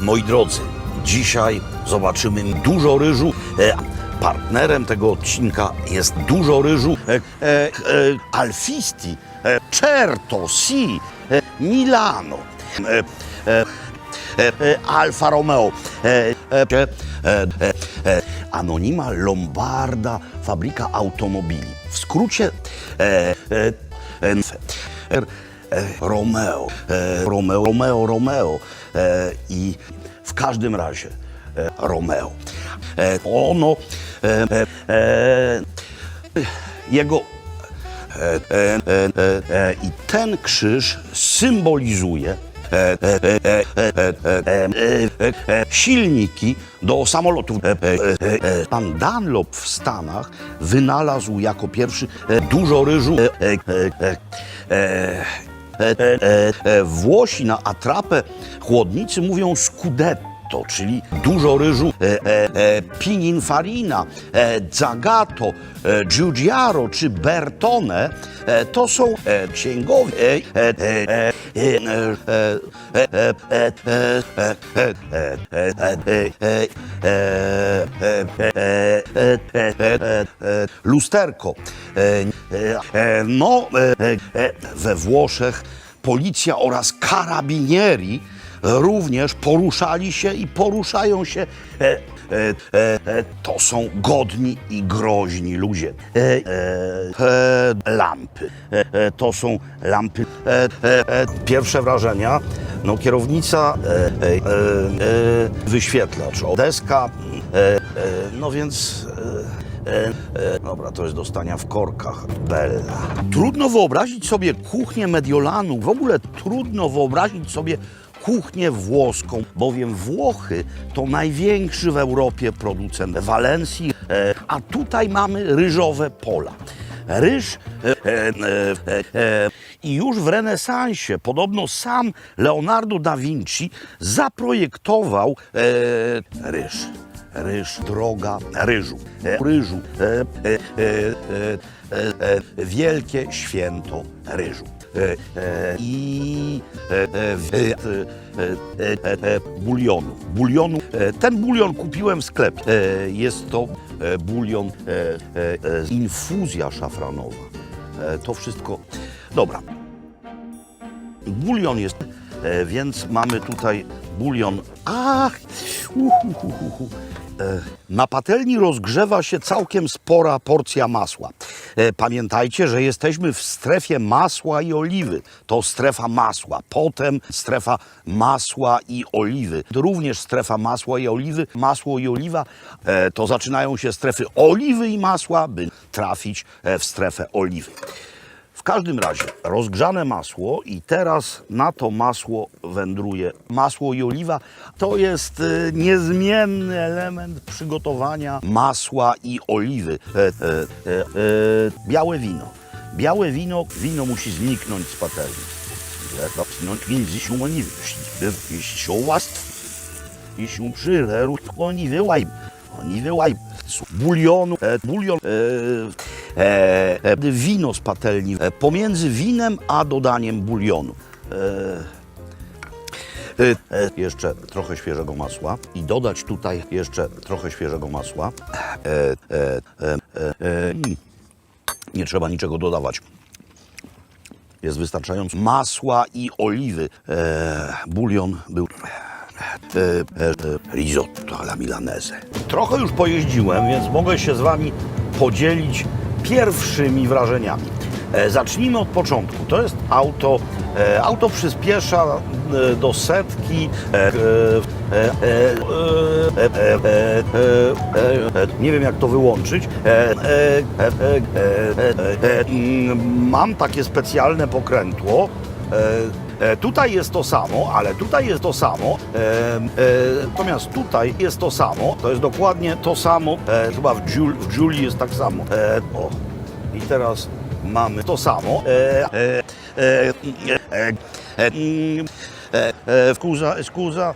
Moi drodzy, dzisiaj zobaczymy dużo ryżu. Partnerem tego odcinka jest dużo ryżu. Alfisti, Certo, Si, Milano, Alfa Romeo, Anonima Lombarda, fabryka automobili. W skrócie Romeo, Romeo, Romeo, Romeo i w każdym razie Romeo. Ono, jego i ten krzyż symbolizuje silniki do samolotów. Pan Dunlop w Stanach wynalazł jako pierwszy dużo ryżu Włosi na atrapę chłodnicy mówią scudetto, czyli dużo ryżu, pininfarina, zagato, giugiaro czy bertone to są księgowie lusterko E, e, no, e, we Włoszech policja oraz karabinieri również poruszali się i poruszają się. To są godni i groźni ludzie. Lampy. To są lampy. Pierwsze wrażenia. No kierownica, wyświetlacz, deska. No więc E, e, dobra, to jest do stania w korkach. Bella. Trudno wyobrazić sobie kuchnię Mediolanu. W ogóle trudno wyobrazić sobie kuchnię włoską, bowiem Włochy to największy w Europie producent Walencji, e, a tutaj mamy ryżowe pola. Ryż e, e, e, i już w renesansie podobno sam Leonardo da Vinci zaprojektował e, ryż ryż, droga ryżu, ryżu, wielkie święto ryżu. I bulionu. bulionu. Ten bulion kupiłem w sklepie. Jest to bulion, infuzja szafranowa. To wszystko. Dobra. Bulion jest, więc mamy tutaj bulion. Ach! Uhuhuhuhu. E, Na patelni rozgrzewa się całkiem spora porcja masła. E, Pamiętajcie, że jesteśmy w strefie masła i oliwy. To strefa masła. Potem strefa masła i oliwy. Również strefa masła i oliwy. Masło i oliwa e, to zaczynają się strefy oliwy i masła, by trafić w strefę oliwy. Każdym razie rozgrzane masło i teraz na to masło wędruje masło i oliwa. To jest e, niezmienny element przygotowania masła i oliwy. E, e, e, e, białe wino. Białe wino, wino musi zniknąć z patelni. Się oliwy. Jeśli łastw, jeśli przyleru, oni wyłaj, oni wyłaj. Bulionu, e, bulion, e, e, e, wino z patelni e, pomiędzy winem a dodaniem bulionu. E, e, e, jeszcze trochę świeżego masła i dodać tutaj jeszcze trochę świeżego masła. E, e, e, e, e, nie trzeba niczego dodawać. Jest wystarczająco masła i oliwy. E, bulion był e, e, e, risotto alla milanese. Trochę już pojeździłem, więc mogę się z Wami podzielić pierwszymi wrażeniami. Zacznijmy od początku. To jest auto. Auto przyspiesza do setki. Nie wiem, jak to wyłączyć. Mam takie specjalne pokrętło. E, E, Tutaj jest to samo, ale tutaj jest to samo. E, e, natomiast tutaj jest to samo. To jest dokładnie to samo. E, chyba w, Jul, w Julii jest tak samo. E, o. I teraz mamy to samo. E, e, e, e, e, mm, e, e, scusa.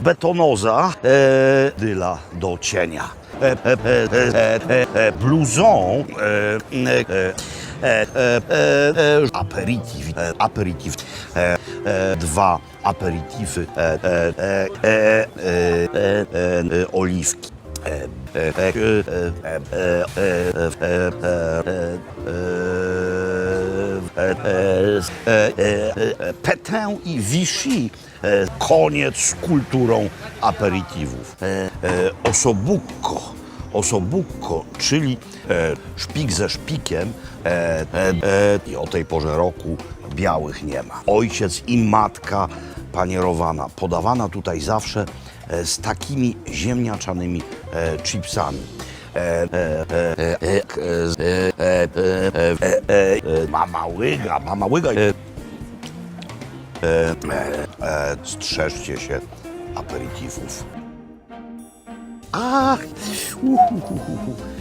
Betonoza. E, dyla do cienia. E, e, e, e, e, e, bluzon. E, e, e, e, e, e, aperitif, aperitif, dwa aperitify, oliwki. Petę i Vichy koniec z kulturą aperitivów. Osobucco Osobucco, czyli e, szpik ze szpikiem e, e, e, i o tej porze roku białych nie ma. Ojciec i matka panierowana, podawana tutaj zawsze e, z takimi ziemniaczanymi e, chipsami. E, e, e, e, e, e, e, e, e, e, e, e, Mama łyga, mama łyga. E, e, e, 啊呜呼呼呼呼。